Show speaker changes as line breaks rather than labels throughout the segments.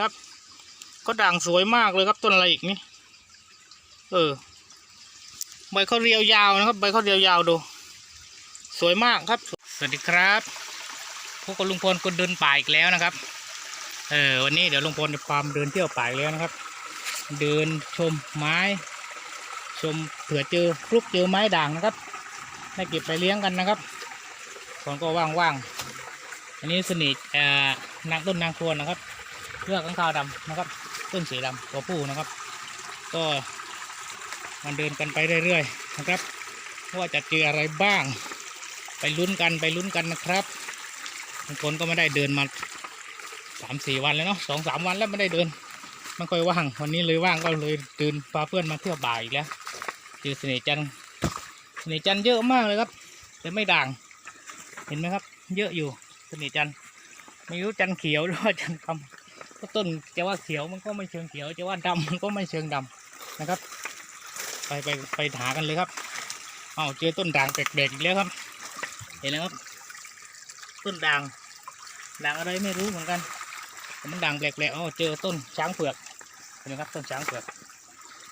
ครับ ก็ด่างสวยมากเลยครับต้นอะไรอีกนี่ เออ ใบเขาเรียวยาวนะครับ ใบเขาเรียวยาวดู สวยมากครับ สวัสดีครับพวกบลุงพลคนเดินป่าอีกแล้วนะครับ เออวันนี้เดี๋ยวลุงพลจะพามเดินเที่ยวป่าอีกแล้วนะครับ เดินชมไม้ ชมเผื่อเจอฟลุกเจอไม้ด่างนะครับได้เก็บไปเลี้ยงกันนะครับคนก็ว่างๆอันนี้สนิทอ่อนางต้นนางควรนะครับ เลือกข้างคาวดำนะครับ ต้นสีดำตัวผู้นะครับ ก็มันเดินกันไปเรื่อยๆนะครับว่าจะเจออะไรบ้าง ไปลุ้นกันไปลุ้นกันนะครับบางคนก็ไม่ได้เดินมาสามสี่วันแล้วเนาะสองสามวันแล้วไม่ได้เดินไม่ค่อยว่างวันนี้เลยว่างก็เลยเดินพาเพื่อนมาเที่ยวบ่ายอีกแล้วเจอเสน่จันเสน่จันเยอะมากเลยครับ แต่ไม่ด่าง เห็นไหมครับ เยอะอยู่เสน่จันไม่รู้จันเขียวหรือว่าจันทร์ดำ ก็ต้นจะว่าเขียวมันก็ไม่เชิงเขียวจะว่าดำมันก็ไม่เชิงดำนะครับ ไปไปไปหากันเลยครับเอาเจอต้นด่างแปลกๆอีกแล้วครับ เห็นแล้วครับ ต้นด่างด่างอะไรไม่รู้เหมือนกันมันด่างแปลกๆอ๋อเจอต้นช้างเผือกเห็นไหมครับต้นช้างเผือก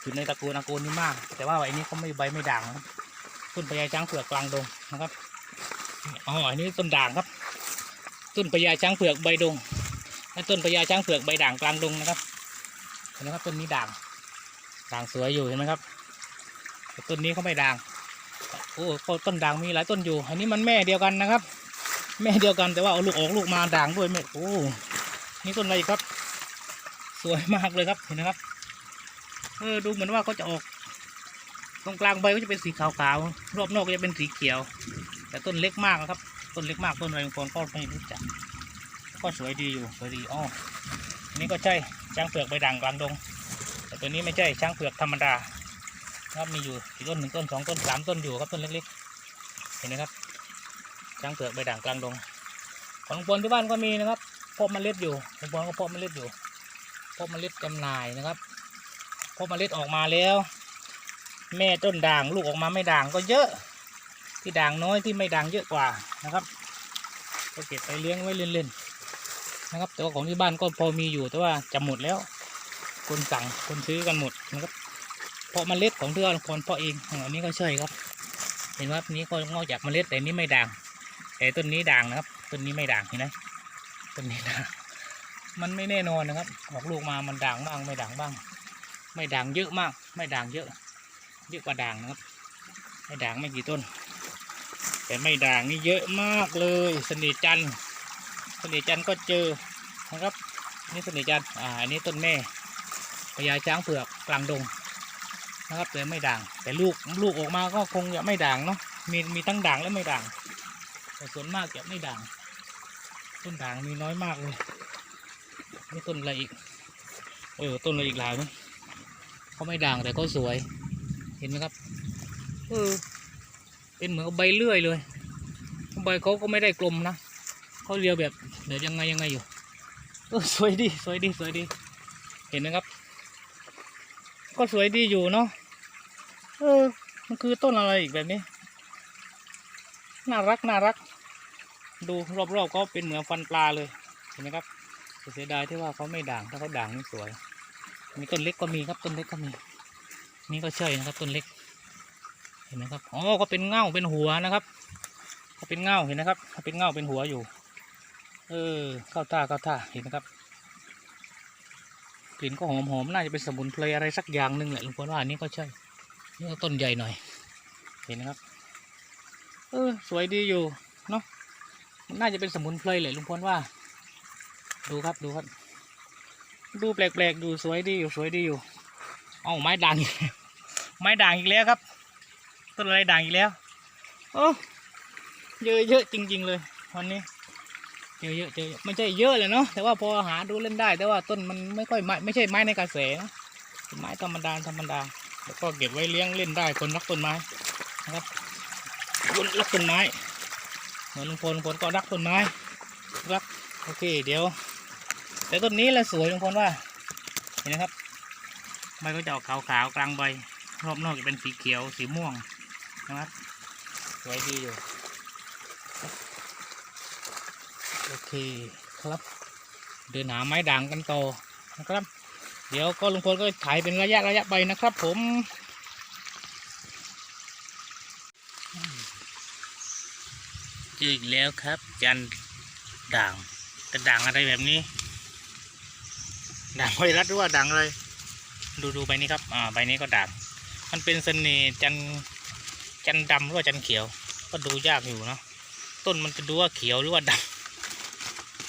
อยู่ในตระกูลตระกูลนี้มาก แต่ว่าไอ้นี้เขาไม่ใบไม่ด่างครับต้นพญาช้างเผือกกลางดงนะครับอ๋ออันนี้ต้นด่างครับ ต้นพญาช้างเผือกใบดง และต้นพญาช้างเผือกใบด่างกลางดงนะครับเห็นไหมครับต้นนี้ด่างด่างสวยอยู่เห็นไหมครับต้นนี้เขาไม่ด่างโอ้ก็ต้นด่างมีหลายต้นอยู่อันนี้มันแม่เดียวกันนะครับ แม่เดียวกันแต่ว่าเอาลูกออกลูกมาด่างด้วยแม่โอ้นี่ต้นอะไรครับ สวยมากเลยครับเห็นนะครับเออดูเหมือนว่าก็จะออก ตรงกลางใบก็จะเป็นสีขาวๆรอบนอกก็จะเป็นสีเขียว แต่ต้นเล็กมากครับ ต้นเล็กมากต้นอะไรบางคนก็ไม่รู้จัก ก็สวยดีอยู่สวยดีอ๋ออันนี้ก็ใช่ช้างเผือกใบด่างกลางดง แต่ตัวนี้ไม่ใช่ช้างเผือกธรรมดาครับมีอยู่อีกต้นหนึ่งต้นสองต้นสามต้นอยู่ครับต้นเล็กๆ เห็นไหมครับช้างเผือกใบด่างกลางดง ของลุงพลที่บ้านก็มีนะครับพาะเมล็ดอยู่ลุงพลก็พาะเมล็ดอยู่พาะเมล็ดจำหน่ายนะครับพาะเมล็ดออกมาแล้ว แม่ต้นด่างลูกออกมาไม่ด่างก็เยอะ ที่ด่างน้อยที่ไม่ด่างเยอะกว่านะครับก็เก็บไปเลี้ยงไว้เล่นๆ นะครับ แต่ว่าของที่บ้านก็พอมีอยู่แต่ว่าจะหมดแล้ว คนสั่งคนซื้อกันหมดนะครับ เพราะเมล็ดของเทือกคนเพาะเองอันนี้ก็ใช่ครับ เห็นว่านี้ก็งอกจากเมล็ดแต่นี้ไม่ด่าง แต่ต้นนี้ด่างนะครับต้นนี้ไม่ด่างเห็นไหมต้นนี้ด่างมันไม่แน่นอนนะครับออกลูกมามันด่างบ้างไม่ด่างบ้าง ไม่ด่างเยอะมาก ไม่ด่างเยอะ เยอะกว่าด่างนะครับ ไม่ด่างไม่กี่ต้น แต่ไม่ด่างนี่เยอะมากเลย สน่ห์จันทร์ สน่ห์จันทร์ก็เจอนะครับ นี่เสน่ห์จันทร์อ่าอันนี้ต้นแม่พญาช้างเผือกกลางดงนะครับแต่ไม่ด่าง แต่ลูกลูกออกมาก็คงจะไม่ด่างเนาะมีมีทั้งด่างและไม่ด่าง แต่ส่วนมากจะไม่ด่าง ต้นด่างมีน้อยมากเลยนี่ต้นอะไรอีกเออต้นอะไรอีกหลายมั้ยเขาไม่ด่างแต่ก็สวย เห็นไหมครับเออเป็นเหมือนกับใบเลื่อยเลยใบเขาก็ไม่ได้กลมนะ เขาเรียวแบบเดี๋ยวยังไงยังไงอยู่เออสวยดีสวยดีสวยดี เห็นไหมครับ ก็สวยดีอยู่เนาะเออ มันคือต้นอะไรอีกแบบนี้ น่ารักน่ารัก ดูรอบๆก็เป็นเหมือนฟันปลาเลยเห็นไหมครับแต่เสียดายที่ว่าเขาไม่ด่างถ้าเขาด่างนี่สวย มีต้นเล็กก็มีครับต้นเล็กก็มี นี่ก็ใช่นะครับต้นเล็ก เห็นไหมครับอ๋อก็เป็นเง่าเป็นหัวนะครับก็เป็นเง่าเห็นนะครับก็เป็นเง่าเป็นหัวอยู่ เออเข้าท่าเข้าท่าเห็นไหมครับกลิ่นก็หอมหอมน่าจะเป็นสมุนไพรอะไรสักอย่างหนึ่งแหละลุงพลว่าอันนี้ก็ใช่นี่ก็ต้นใหญ่หน่อย เห็นนะครับ เออสวยดีอยู่เนาะมันน่าจะเป็นสมุนไพรแหละลุงพลว่า ดูครับดูครับ ดูแปลกๆดูสวยดีอยู่สวยดีอยู่เอาไม้ด่างไม้ด่างอีกแล้วครับต้นอะไรด่างอีกแล้วโอ้เยอะเยอะจริง ๆ เลยวันนี้ อเยอะเจอไม่ใช่เยอะเลยเนาะแต่ว่าพอหาดูเล่นได้ แต่ว่าต้นมันไม่ค่อยไม้ไม่ใช่ไม้ในกระแสนะไม้ธรรมดาธรรมดา แล้วก็เก็บไว้เลี้ยงเล่นได้คนรักต้นไม้นะครับคนรักต้นไม้เหมือนลุงพลลุงพลก็รักต้นไม้รักโอเคเดี๋ยว แต่ต้นนี้แหละสวยลุงพลว่าเห็นนะครับใบก็จะออกขาวๆกลางใบรอบนอกจะเป็นสีเขียวสีม่วงนะครับสวยดีอยู่ โอ เคครับ เดินหาไม้ด่างกันต่อนะครับ เดี๋ยวก็ลุงพลก็ถ่ายเป็นระยะระยะไปนะครับ ผมเจออีกแล้วครับจันด่างแต่ด่างอะไรแบบนี้ ด่างไวรัสหรือว่าด่างอะไร ดูดูใบนี้ครับ อ่าใบนี้ก็ด่าง มันเป็นเสน่ห์จันจันดำหรือว่าจันเขียว ก็ดูยากอยู่เนาะต้นมันจะดูว่าเขียวหรือว่าดำ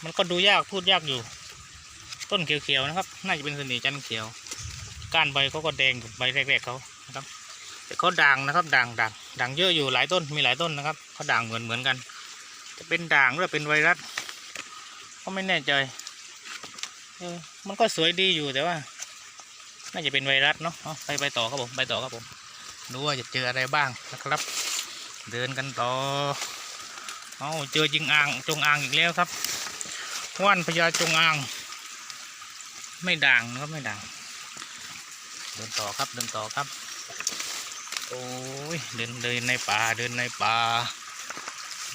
มันก็ดูยากพูดยากอยู่ ต้นเขียวๆนะครับ น่าจะเป็นสน่ห์จันเขียว ก้านใบเขาก็แดงกับใบแรกๆเขานะครับแต่เขาด่างนะครับด่างด่างด่างเยอะอยู่หลายต้นมีหลายต้นนะครับเขาด่างเหมือนเหมือนกัน จะเป็นด่างหรือว่าเป็นไวรัสก็ไม่แน่ใจเออมันก็สวยดีอยู่แต่ว่า น่าจะเป็นไวรัสเนาะไปไปต่อครับผมไปต่อครับผมดูว่าจะเจออะไรบ้างนะครับ เดินกันต่อเอาเจอจิงอ่างจงอ่างอีกแล้วครับ ว่านพญาจงอ่าง ไม่ด่างนะครับไม่ด่าง เดินต่อครับเดินต่อครับ โอ้ยเดินเดินในป่าเดินในป่า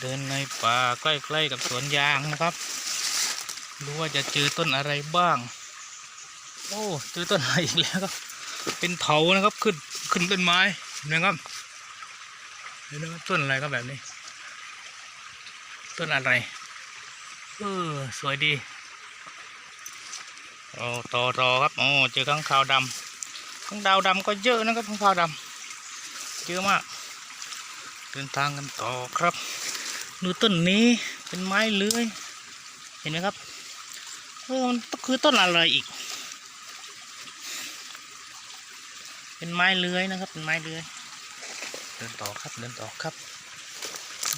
เดินในป่าใกล้ๆกับสวนยางนะครับดูว่าจะเจอต้นอะไรบ้าง โอ้เจอต้นอะไรอีกแล้วครับ เป็นเถานะครับขึ้นขึ้นต้นไม้เห็นะครับเห็นไหมครับต้นอะไรก็แบบนี้ ต้นอะไร เออสวยดีโอ้ต่อรอครับโอ้เจอข้างขาวดำข้างดาวดำก็เยอะนะครับข้างขาวดำเยอะมากเดินทางกันต่อครับดูต้นนี้เป็นไม้เลื้อยเห็นไหมครับเออมันคือต้นอะไรอีก เป็นไม้เลื้อยนะครับ เป็นไม้เลื้อยเดินต่อครับเดินต่อครับ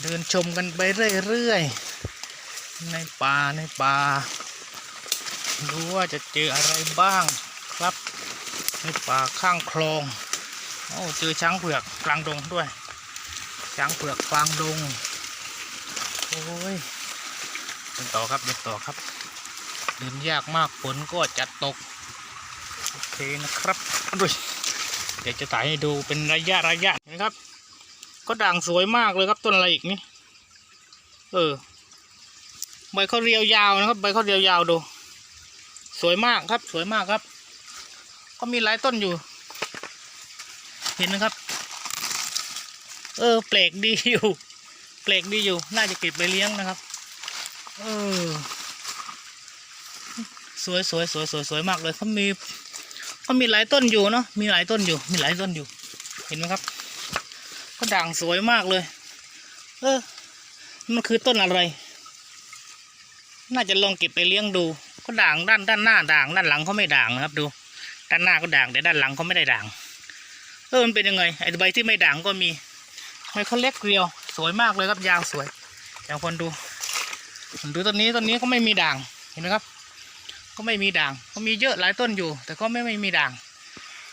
เดินชมกันไปเรื่อยๆ ในป่าในป่าดูว่าจะเจออะไรบ้างครับ ในป่าข้างคลองโอ้เจอช้างเผือกกลางดงด้วย ช้างเผือกกลางดง โอ้ยเดินต่อครับเดินต่อครับ เดินยากมากฝนก็จะตก โอเคนะครับดุยเดี๋ยวจะถ่ายให้ดูเป็นระยะระยะนะครับ ก็ด่างสวยมากเลยครับต้นอะไรอีกนี่ เออ ใบเขาเรียวยาวนะครับ ใบเขาเรียวยาวดู สวยมากครับ สวยมากครับ ก็มีหลายต้นอยู่ เห็นนะครับ เออแปลกดีอยู่แปลกดีอยู่ น่าจะเก็บไปเลี้ยงนะครับ เออ สวยสวยสวยสวยสวยมากเลยเขามีเขามีหลายต้นอยู่เนาะ มีหลายต้นอยู่ มีหลายต้นอยู่ เห็นไหมครับ ก็ด่างสวยมากเลย เออ มันคือต้นอะไร น่าจะลองเก็บไปเลี้ยงดู ก็ด่างด้านด้านหน้าด่าง ด้านหลังเขาไม่ด่างนะครับดู ด้านหน้าก็ด่างแต่ด้านหลังเขาไม่ได้ด่าง เออมันเป็นยังไงไอ้ใบที่ไม่ด่างก็มีใบเขาเล็กเรียว สวยมากเลยครับยาวสวยอย่างคนดูดูต้นนี้ต้นนี้ก็ไม่มีด่างเห็นไหมครับ ก็ไม่มีด่างก็มีเยอะหลายต้นอยู่ แต่ก็ไม่ไม่มีด่าง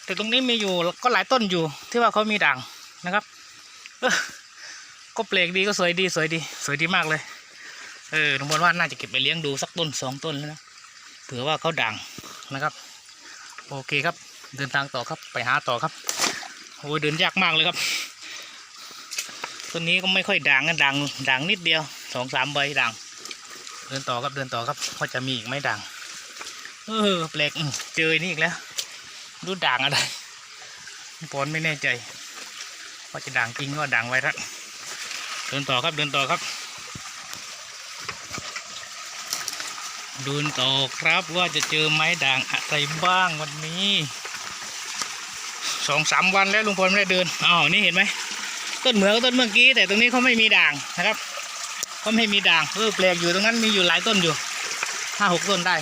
แต่ตรงนี้มีอยู่ก็หลายต้นอยู่ ที่ว่าเขามีด่างนะครับเออก็แปลกดีก็สวยดีสวยดี สวยดีมากเลย เออลุงพลว่าน่าจะเก็บไปเลี้ยงดูสักต้นสองต้นแล้วนะเผื่อว่าเขาด่างนะครับ โอเคครับ เดินทางต่อครับไปหาต่อครับโอ้ยเดินยากมากเลยครับต้นนี้ก็ไม่ค่อยด่างกันด่างด่างนิดเดียวสองสามใบด่าง เดินต่อครับเดินต่อครับว่าจะมีอีกไหมด่างเออแปลกเจอนี่อีกแล้วรู้ด่างอะไรปอนไม่แน่ใจว่าจะด่างจริงว่าด่างไวรัสเดินต่อครับเดินต่อครับ ดินต่อครับว่าจะเจอไม้ด่างอะไรบ้างวันนี้สองสามวันแล้วลุงพลไม่ได้เดินอ้าวนี่เห็นไหมต้นเหมืองกับต้นเมื่อกี้ แต่ตรงนี้เขาไม่มีด่างนะครับเขาไม่มีด่างเออแปลกอยู่ตรงนั้นมีอยู่หลายต้นอยู่ห้าหกต้นได้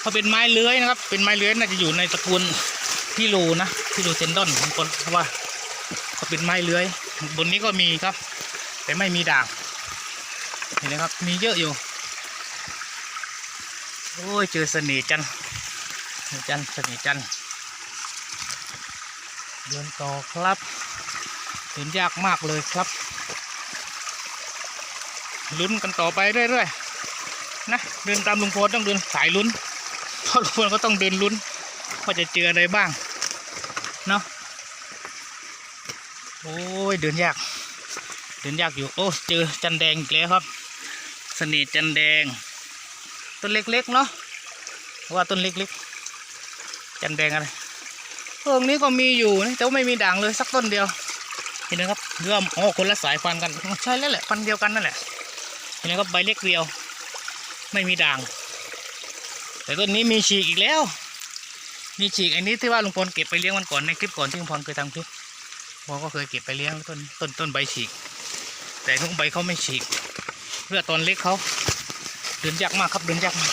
เขาเป็นไม้เลื้อยนะครับ เป็นไม้เลื้อยน่าจะอยู่ในตระกูลพี่ลูนะพี่ลูเซนดอนบางคนเพราะว่าเขาเป็นไม้เลื้อย บนนี้ก็มีครับ แต่ไม่มีด่างเห็นไหมครับมีเยอะอยู่ โอ้ยเจอเสน่ห์จันเสน่ห์จันเสน่ห์จันเดินต่อครับเดินยากมากเลยครับ ลุ้นกันต่อไปเรื่อยๆนะเดินตามลุงพลต้องเดินสายลุ้นเพราะลุงพลก็ต้องเดินลุ้นว่าจะเจออะไรบ้างเนาะโอ้ยเดินยาก เดินยากอยู่โอ้เจอจันแดงอีกแล้วครับเสน่ห์จันแดง ต้นเล็กๆเนาะว่าต้นเล็กๆจันแดงอะไรเพิงนี้ก็มีอยู่นะแต่ว่าไม่มีด่างเลยสักต้นเดียว เห็นไหมครับเรื่อมอ๋อคนละสายพันธุ์กันใช่แล้วแหละพันธุ์เดียวกันนั่นแหละเห็นไหมครับใบเล็กเดียว ไม่มีด่าง แต่ต้นนี้มีฉีกอีกแล้ว มีฉีกอันนี้ที่ว่าลุงพลเก็บไปเลี้ยงมันก่อนในคลิปก่อนที่ลุงพลเคยทำคลิปผมก็เคยเก็บไปเลี้ยงต้นต้นต้นใบฉีก แต่ทุกใบเขาไม่ฉีกเพื่อตอนเล็กเขา เดินยากมากครับเดินยากมาก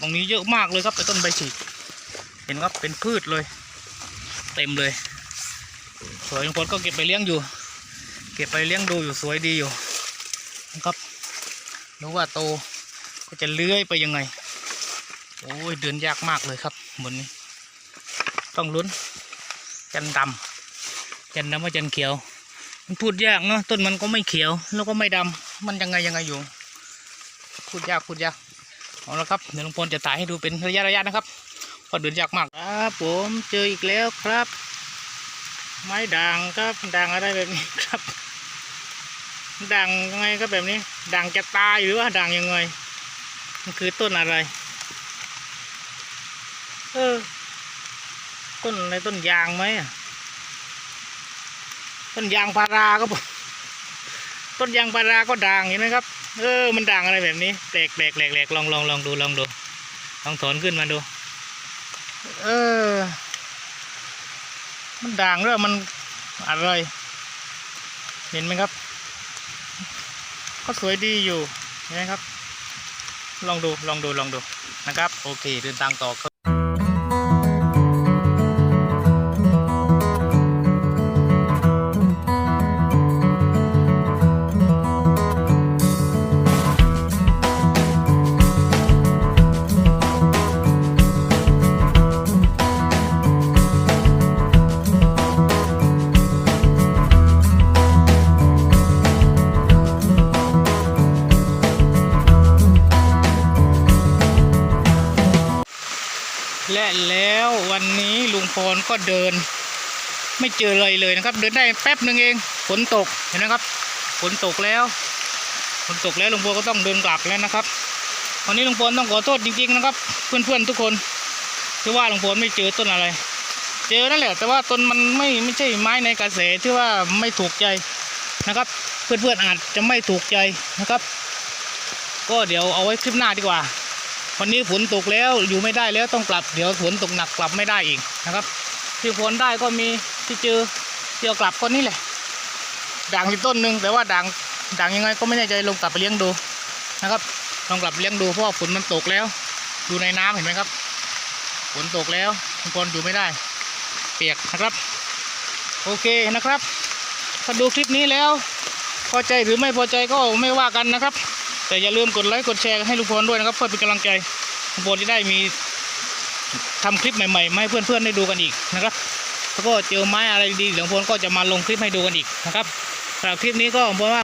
ตรงนี้เยอะมากเลยครับไอ้ต้นใบฉีกเห็นครับเป็นพืชเลย เต็มเลยสวยลุงพลก็เก็บไปเลี้ยงอยู่ เก็บไปเลี้ยงดูอยู่สวยดีอยู่นะครับรู้ว่าโตก็จะเลื้อยไปยังไง โอ้ยเดินยากมากเลยครับบนนี้ต้องลุ้น จันดำจันดำว่าจันเขียว มันพูดยากเนาะต้นมันก็ไม่เขียว แล้วก็ไม่ดำมันยังไงยังไงอยู่ พูดยากพูดยากเอาละครับเดี๋ยวลุงพลจะถ่ายให้ดูเป็นระยะระยะนะครับเพราะเดินยากมากครับผมเจออีกแล้วครับ ไม้ด่างครับด่างอะไรแบบนี้ครับด่างยังไงก็แบบนี้ด่างจะตายหรือว่าด่างยังไงมันคือต้นอะไร เออ ต้นอะไรต้นยางไหมอะต้นยางพาราก็บอกต้นยางพาราก็ด่างเห็นไหมครับ เออ มันด่างอะไรแบบนี้แหลกแหลกแหลกแหลกลองลองลองดูลองดู ลองถอนขึ้นมาดู เออ มันด่างหรือว่ามันอะไรเห็นไหมครับ ก็สวยดีอยู่เห็นไหมครับ ลองดูลองดูลองดูนะครับ โอเคเดินทางต่อ พรก็เดิน ไม่เจออะไรเลยนะครับ เดินได้แป๊บหนึ่งเองฝนตกเห็นไหมครับฝนตกแล้วฝนตกแล้วลุงพลก็ต้องเดินกลับแล้วนะครับวันนี้ลุงพลต้องขอโทษจริงๆนะครับ เพื่อนๆทุกคนที่ว่าลุงพลไม่เจอต้นอะไร เจอนั่นแหละ แต่ว่าต้นมันไม่ไม่ใช่ไม้ในกระแสที่ว่าไม่ถูกใจนะครับ เพื่อนๆอาจจะไม่ถูกใจนะครับ ก็เดี๋ยวเอาไว้คลิปหน้าดีกว่า วันนี้ฝนตกแล้วอยู่ไม่ได้แล้วต้องกลับเดี๋ยวฝนตกหนักกลับไม่ได้อีกนะครับ ที่ฝนได้ก็มีที่เจอเที่ยวกลับก็นี่แหละ ด่างอยู่ต้นหนึ่งแต่ว่าด่างด่างยังไงก็ไม่แน่ใจลงกลับไปเลี้ยงดูนะครับลองกลับไปเลี้ยงดูเพราะว่าฝนมันตกแล้วดูในน้ำเห็นไหมครับฝนตกแล้วทุกคนอยู่ไม่ได้ เปียกนะครับ โอเคนะครับถ้าดูคลิปนี้แล้ว พอใจหรือไม่พอใจก็ไม่ว่ากันนะครับ แต่อย่าลืมกดไลค์กดแชร์ให้ลุงพลด้วยนะครับ เพื่อเป็นกำลังใจลุงพลจะได้มีทำคลิปใหม่ๆมาให้เพื่อนๆได้ดูกันอีกนะครับ แล้วก็เจอไม้อะไรดีหลวงพลก็จะมาลงคลิปให้ดูกันอีกนะครับสำหรับคลิปนี้ก็ผมว่า